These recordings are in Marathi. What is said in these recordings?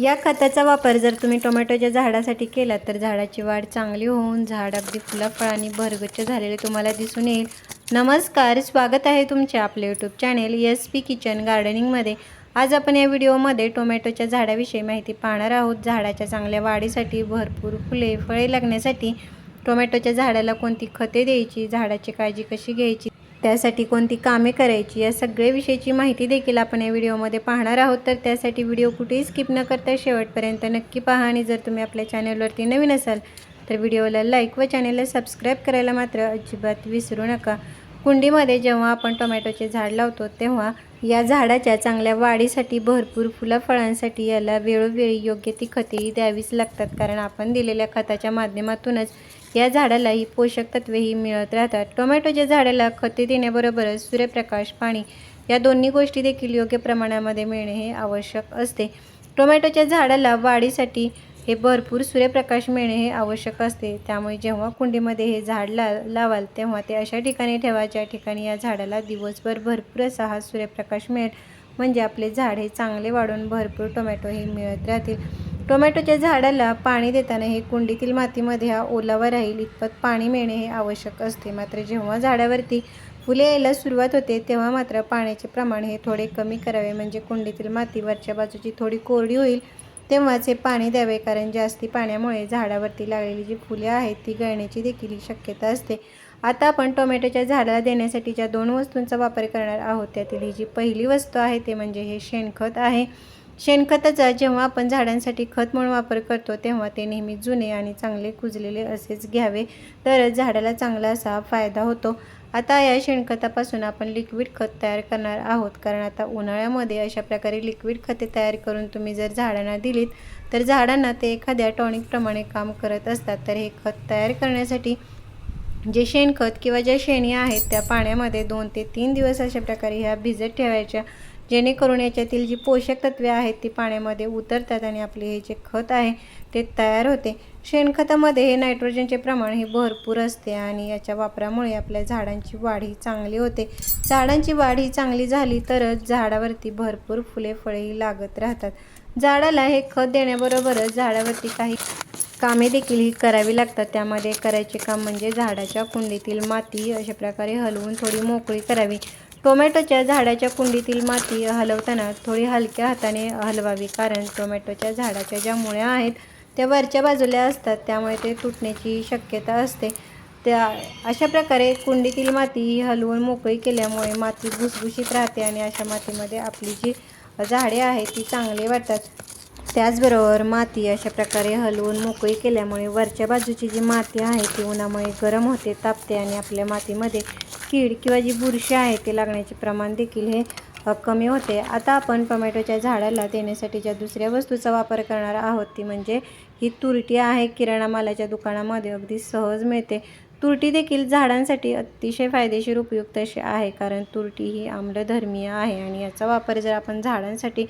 या खताचा वापर जर तुम्ही टोमॅटोच्या झाडासाठी केला तर झाडाची वाढ चांगली होऊन झाड अगदी फुलाफळाने भरगच्च झालेले तुम्हाला दिसून येईल. नमस्कार स्वागत आहे तुमचे आपले YouTube channel S P kitchen गार्डनिंगमध्ये आज आपण या व्हिडिओमध्ये टोमॅटोच्या झाडाविषयी माहिती पाहणार आहोत. झाडाच्या चांगल्या वाढीसाठी भरपूर फुले फळे लागण्यासाठी टोमॅटोच्या झाडाला कोणती खते द्यायची झाडाची काळजी कशी घ्यायची त्यासाठी कोणती कामे करायची या सगळ्याविषयीची माहिती देखील आपण या व्हिडिओमध्ये पाहणार आहोत. तर त्यासाठी व्हिडिओ कुठेही स्किप न करता शेवटपर्यंत नक्की पहा आणि जर तुम्ही आपल्या चॅनलवरती नवीन असाल तर व्हिडिओला लाईक व चॅनलला सबस्क्राईब करायला मात्र अजिबात विसरू नका. कुंडीमध्ये जेव्हा आपण टोमॅटोचे झाड लावतो तेव्हा या झाडाच्या चांगल्या वाढीसाठी भरपूर फुलं फळांसाठी याला वेळोवेळी योग्य ती खतेही द्यावीच लागतात. कारण आपण दिलेल्या खताच्या माध्यमातूनच या झाडाला ही पोषक तत्वेही मिळत राहतात. टोमॅटोच्या झाडाला खते देण्याबरोबरच सूर्यप्रकाश पाणी या दोन्ही गोष्टी देखील योग्य प्रमाणामध्ये मिळणे हे आवश्यक असते. टोमॅटोच्या झाडाला वाढीसाठी हे भरपूर सूर्यप्रकाश मिळणे हे आवश्यक असते. त्यामुळे जेव्हा कुंडीमध्ये हे झाड ला लावाल तेव्हा ते अशा ठिकाणी ठेवा ज्या ठिकाणी या झाडाला दिवसभर भरपूर असा हा सूर्यप्रकाश मिळेल. म्हणजे आपले झाड हे चांगले वाढून भरपूर टोमॅटो हे मिळत राहतील. टोमॅटोच्या झाडाला पाणी देताना हे कुंडीतील मातीमध्ये हा ओलावा राहील इतपत पाणी मिळणे हे आवश्यक असते. मात्र जेव्हा झाडावरती फुले यायला सुरुवात होते तेव्हा मात्र पाण्याचे प्रमाण हे थोडे कमी करावे. म्हणजे कुंडीतील माती वरच्या बाजूची थोडी कोरडी होईल. तेव्हाच हे पाणी द्यावे कारण जास्ती पाण्यामुळे झाडावरती लागलेली जी फुले आहेत ती गळण्याची देखील शक्यता असते. आता आपण टोमॅटोच्या झाडाला देण्यासाठी ज्या दोन वस्तूंचा वापर करणार आहोत त्यातील ही जी पहिली वस्तू आहे ते म्हणजे हे शेणखत आहे. शेणखताचा जेव्हा आपण झाडांसाठी खत म्हणून वापर करतो तेव्हा ते नेहमी जुने आणि चांगले कुजलेले असेच घ्यावे. तरच झाडाला चांगला असा फायदा होतो. आता या शेणखतापासून आपण लिक्विड खत तयार करणार आहोत. कारण आता उन्हाळ्यामध्ये अशा प्रकारे लिक्विड खते तयार करून तुम्ही जर झाडांना दिलीत तर झाडांना ते एखाद्या टॉनिकप्रमाणे काम करत असतात. तर हे खत तयार करण्यासाठी जे शेणखत किंवा ज्या शेणी आहेत त्या पाण्यामध्ये दोन ते तीन दिवस अशा प्रकारे ह्या भिजत ठेवायच्या. जेणेकरून याच्यातील जी पोषक तत्वे आहेत ती पाण्यामध्ये उतरतात आणि आपले हे जे खत आहे ते तयार होते. शेणखतामध्ये हे नायट्रोजनचे प्रमाण हे भरपूर असते आणि याच्या वापरामुळे आपल्या झाडांची वाढ ही चांगली होते. झाडांची वाढ ही चांगली झाली तरच झाडावरती भरपूर फुले फळेही लागत राहतात. झाडाला हे खत देण्याबरोबरच झाडावरती काही कामे देखील ही करावी लागतात. त्यामध्ये करायचे काम म्हणजे झाडाच्या कुंडीतील माती अशा प्रकारे हलवून थोडी मोकळी करावी. टोमॅटोच्या झाडाच्या कुंडीतील माती हलवताना थोडी हलक्या हाताने हलवावी. कारण टोमॅटोच्या झाडाच्या ज्या मुळ्या आहेत त्या वरच्या बाजूला असतात. त्यामुळे ते तुटण्याची शक्यता असते. त्या अशा प्रकारे कुंडीतील माती ही हलवून मोकळी केल्यामुळे माती भुसभुशीत राहते आणि अशा मातीमध्ये आपली जी झाडे आहेत ती चांगली वाटतात त्याचबरोबर माती अशा प्रकारे हलवून मोकळी केल्यामुळे वरच्या बाजूची जी माती आहे ती उन्हामुळे गरम होते तापते आणि आपल्या मातीमध्ये कीड किंवा जी बुरशी आहे ते लागण्याचे प्रमाण देखील हे कमी होते. आता आपण टोमॅटोच्या झाडाला देण्यासाठी ज्या दुसऱ्या वस्तूचा वापर करणार आहोत ती म्हणजे ही तुरटी आहे. किराणा मालाच्या दुकानामध्ये अगदी सहज मिळते. तुरटी देखील झाडांसाठी अतिशय फायदेशीर उपयुक्त अशी आहे कारण तुरटी ही आम्लधर्मीय आहे आणि याचा वापर जर आपण झाडांसाठी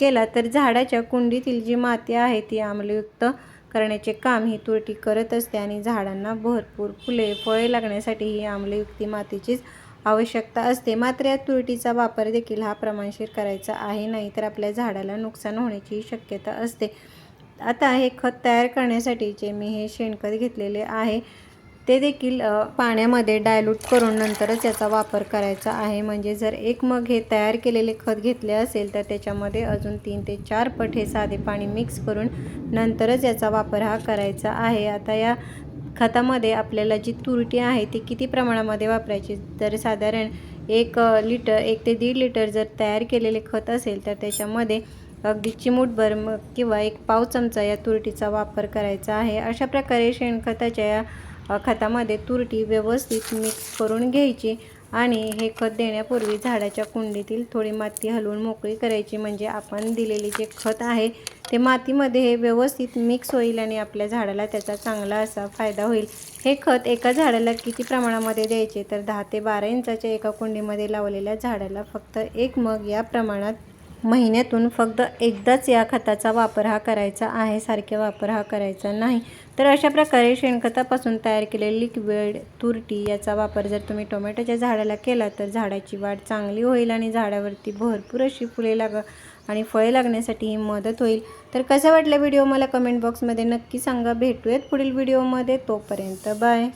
केला तर झाडाच्या कुंडीतील जी माती आहे ती आम्लयुक्त करण्याचे काम ही तुरटी करत असते आणि झाडांना भरपूर फुले फळे लागण्यासाठी ही आम्लयुक्ती मातीचीच आवश्यकता असते. मात्र या तुरटीचा वापर देखील हा प्रमाणशीर करायचा आहे नाही तर आपल्या झाडाला नुकसान होण्याची शक्यता असते. आता हे खत तयार करण्यासाठीचे मी हे शेणखत घेतलेले आहे. ते देखील पाण्यामध्ये डायल्यूट करून नंतरच याचा वापर करायचा आहे. म्हणजे जर एक मग हे तयार केलेले खत घेतले असेल तर त्याच्यामध्ये अजून तीन ते चार पट हे साधे पाणी मिक्स करून नंतरच याचा वापर हा करायचा आहे. आता या खतामध्ये आपल्याला जी तुरटी आहे ती किती प्रमाणामध्ये वापरायची? तर साधारण एक लिटर एक ते दीड लिटर जर तयार केलेले खत असेल तर त्याच्यामध्ये अगदी चिमूटभर मग किंवा एक पाव चमचा या तुरटीचा वापर करायचा आहे. अशा प्रकारे शेणखताच्या या खतामध्ये तुरटी व्यवस्थित मिक्स करून घ्यायची आणि हे खत देण्यापूर्वी झाडाच्या कुंडीतील थोडी माती हलवून मोकळी करायची. म्हणजे आपण दिलेले जे खत आहे ते मातीमध्ये हे व्यवस्थित मिक्स होईल आणि आपल्या झाडाला त्याचा चांगला असा फायदा होईल. हे खत एका झाडाला किती प्रमाणामध्ये द्यायचे? तर दहा ते बारा इंचाच्या एका कुंडीमध्ये लावलेल्या झाडाला फक्त एक मग या प्रमाणात महिन्यातून फक्त एकदाच या खताचा वापर हा करायचा आहे सारखे वापर हा करायचा नाही. तर अशा प्रकारे शेणखतापासून तयार केलेली लिक्विड तुरटी याचा वापर जर तुम्ही टोमॅटोच्या झाडाला केला तर झाडाची वाढ चांगली होईल आणि झाडावरती भरपूर अशी फुले लाग आणि फळे लागण्यासाठी ही मदत होईल. तर कसा वाटला व्हिडिओ? मला कमेंट बॉक्समध्ये नक्की सांगा. भेटूयात पुढील व्हिडिओमध्ये. तोपर्यंत बाय.